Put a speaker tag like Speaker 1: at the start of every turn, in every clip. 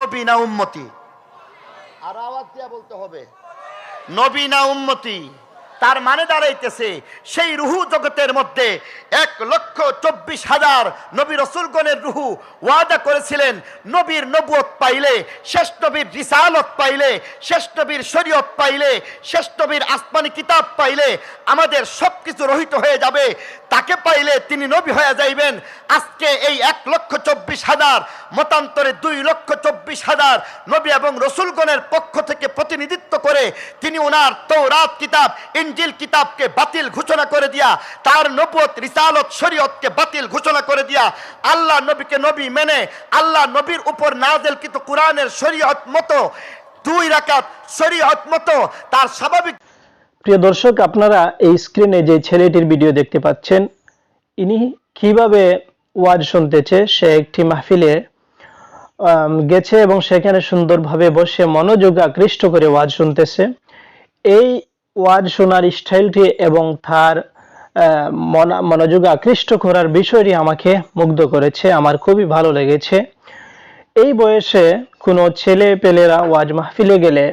Speaker 1: নবী না উম্মতি? আর আওয়াজ দিয়া বলতে হবে। নবী না উম্মতি? তার মানে দাঁড়াইতেছে, সেই রুহু জগতের মধ্যে এক লক্ষ চব্বিশ হাজার নবী রসুলগণের রুহু ওয়াদা করেছিলেন, নবীর নবুয়ত পাইলে, শেষ নবীর রিসালত পাইলে, শেষ নবীর শরীয়ত পাইলে, শেষ নবীর আসমানি কিতাব পাইলে, আমাদের সব কিছু রহিত হয়ে যাবে, তাকে পাইলে তিনি নবী হয়ে যাইবেন। আজকে এই এক লক্ষ চব্বিশ হাজার, মতান্তরে দুই লক্ষ চব্বিশ হাজার নবী এবং রসুলগণের পক্ষ থেকে প্রতিনিধিত্ব করে তিনি ওনার তৌরাত কিতাব ইঞ্জিল কিতাবকে বাতিল ঘোষণা করে দিয়া, তার নবুয়ত রিসালত শরীয়তকে বাতিল ঘোষণা করে দিয়া, আল্লাহ নবীকে নবী মেনে, আল্লাহ নবীর উপর নাজেল কিন্তু কোরআনের শরীয়ত মতো, দুই রাকাত শরীয়ত মতো, তার স্বাভাবিক
Speaker 2: প্রিয় দর্শক, আপনারা এই স্ক্রিনে যে ছেলেটির ভিডিও দেখতে পাচ্ছেন, ইনি কীভাবে ওয়াজ শুনতেছে, সে একটি মাহফিলে গেছে এবং সেখানে সুন্দরভাবে বসে মনোযোগ আকৃষ্ট করে ওয়াজ শুনতেছে। এই ওয়াজ শোনার স্টাইলটি এবং তার মনোযোগ আকৃষ্ট করার বিষয়টি আমাকে মুগ্ধ করেছে, আমার খুবই ভালো লেগেছে। এই বয়সে কোনো ছেলে পেলেরা ওয়াজ মাহফিলে গেলে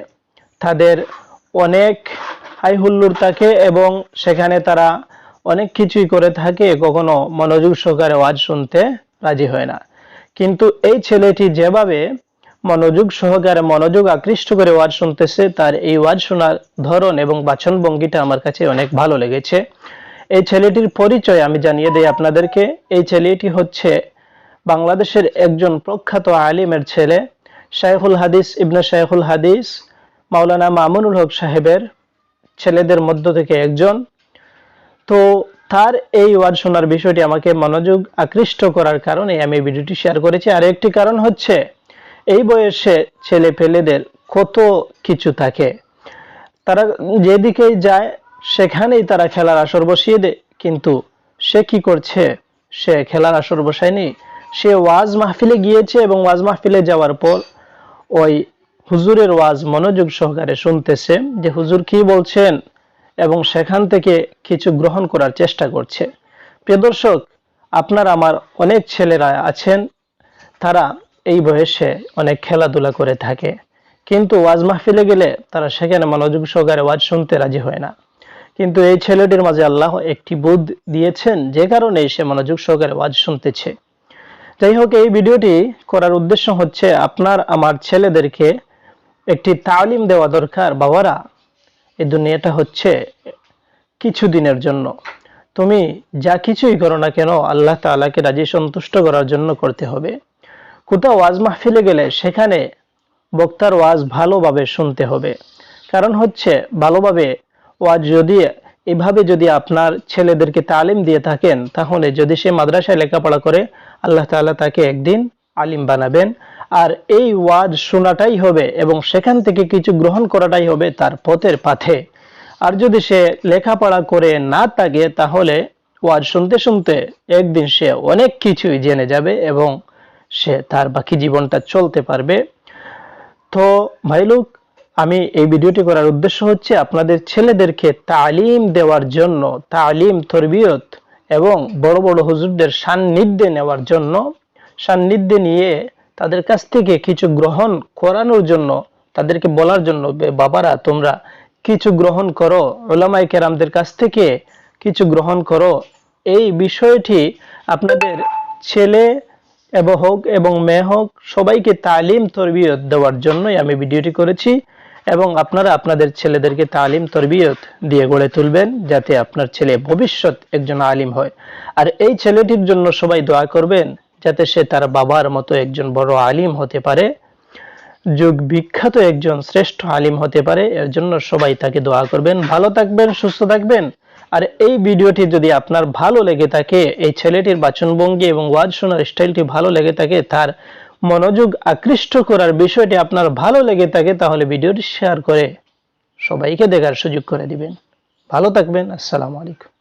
Speaker 2: তাদের অনেক হাই হুল্লোড় থাকে এবং সেখানে তারা অনেক কিছুই করে থাকে, কখনো মনোযোগ সহকারে ওয়াজ শুনতে রাজি হয় না। কিন্তু এই ছেলেটি যেভাবে মনোযোগ সহকারে মনোযোগ আকৃষ্ট করে ওয়াজ শুনতেছে, তার এই ওয়াজ শোনার ধরন এবং বাচন ভঙ্গিটা আমার কাছে অনেক ভালো লেগেছে। এই ছেলেটির পরিচয় আমি জানিয়ে দেই আপনাদেরকে। এই ছেলেটি হচ্ছে বাংলাদেশের একজন প্রখ্যাত আলিমের ছেলে, শাইখুল হাদিস ইবনে শাইখুল হাদিস, মাওলানা মামুনুল হক সাহেবের ছেলেদের মধ্য থেকে একজন। তো তার এই ওয়াজ শোনার বিষয়টি আমাকে মনোযোগ আকৃষ্ট করার কারণে আমি ভিডিওটি শেয়ার করেছি। আর একটি কারণ হচ্ছে এই বয়সে ছেলে পেলেদের কত কিছু থাকে। তারা যেদিকেই যায়, সেখানেই তারা খেলার আসর বসিয়ে দেয়। কিন্তু সে কি করছে? সে খেলার আসর বসায়নি। সে ওয়াজ মাহফিলে গিয়েছে এবং ওয়াজ মাহফিলে যাওয়ার পর ওই হুজুরের ওয়াজ মনোযোগ সহকারে শুনতেছে যে হুজুর কি বলছেন এবং সেখান থেকে কিছু গ্রহণ করার চেষ্টা করছে। প্রিয় দর্শক, আপনার আমার অনেক ছেলেরা আছেন। তারা এই বয়সে অনেক খেলাধুলা করে থাকে। কিন্তু ওয়াজ মাহফিলে গেলে তারা সেখানে মনোযোগ সহকারে ওয়াজ শুনতে রাজি হয় না। কিন্তু এই ছেলেটির মাঝে আল্লাহ একটি বুধ দিয়েছেন, যে কারণে সে মনোযোগ সহকারে ওয়াজ শুনতেছে। যাই হোক, এই ভিডিওটি করার উদ্দেশ্য হচ্ছে আপনার, আমার ছেলেদেরকে একটি তালিম দেওয়া দরকার। বাবারা, এই দুনিয়াটা হচ্ছে কিছু দিনের জন্য। তুমি যা কিছুই করো না কেন, আল্লাহ তাআলাকে রাজি সন্তুষ্ট করার জন্য করতে হবে। কোথাও ওয়াজ মাহফিলে গেলে সেখানে বক্তার ওয়াজ ভালোভাবে শুনতে হবে। কারণ হচ্ছে ভালোভাবে ওয়াজ যদি, এভাবে যদি আপনার ছেলেদেরকে তালিম দিয়ে থাকেন, তাহলে যদি সে মাদ্রাসায় লেখাপড়া করে, আল্লাহ তাআলা তাকে একদিন আলিম বানাবেন। আর এই ওয়াজ শোনাটাই হবে এবং সেখান থেকে কিছু গ্রহণ করাটাই হবে তার পথের পাথে। আর যদি সে লেখাপড়া করে না থাকে, তাহলে ওয়াজ শুনতে শুনতে একদিন সে অনেক কিছুই জেনে যাবে এবং সে তার বাকি জীবনটা চলতে পারবে। তো ভাই লোক, আমি এই ভিডিওটি করার উদ্দেশ্য হচ্ছে আপনাদের ছেলেদেরকে তালিম দেওয়ার জন্য, তালিম, তরবিয়ত এবং বড় বড় হুজুরদের সান্নিধ্যে নেওয়ার জন্য, সান্নিধ্যে নিয়ে তাদের কাছ থেকে কিছু গ্রহণ করানোর জন্য, তাদেরকে বলার জন্য বাবারা, তোমরা কিছু গ্রহণ করো ওলামাই কেরামদের কাছ থেকে কিছু গ্রহণ করো। এই বিষয়টি আপনাদের ছেলে এবং হোক এবং মেয়ে হোক, সবাইকে তালিম তরবিয়ত দেওয়ার জন্যই আমি ভিডিওটি করেছি এবং আপনারা আপনাদের ছেলেদেরকে তালিম তরবিয়ত দিয়ে গড়ে তুলবেন যাতে আপনার ছেলে ভবিষ্যৎ একজন আলিম হয়। আর এই ছেলেটির জন্য সবাই দোয়া করবেন যাতে সে তার বাবার মতো একজন বড় আলিম হতে পারে, যুগ বিখ্যাত একজন শ্রেষ্ঠ আলিম হতে পারে, এর জন্য সবাই তাকে দোয়া করবেন। ভালো থাকবেন, সুস্থ থাকবেন। আর এই ভিডিওটি যদি আপনার ভালো লেগে থাকে, এই ছেলেটির বাচনভঙ্গি এবং ওয়াজ শোনার স্টাইলটি ভালো লেগে থাকে, তার মনোযোগ আকৃষ্ট করার বিষয়টি আপনার ভালো লেগে থাকে, তাহলে ভিডিওটি শেয়ার করে সবাইকে দেখার সুযোগ করে দিবেন। ভালো থাকবেন, আসসালামু আলাইকুম।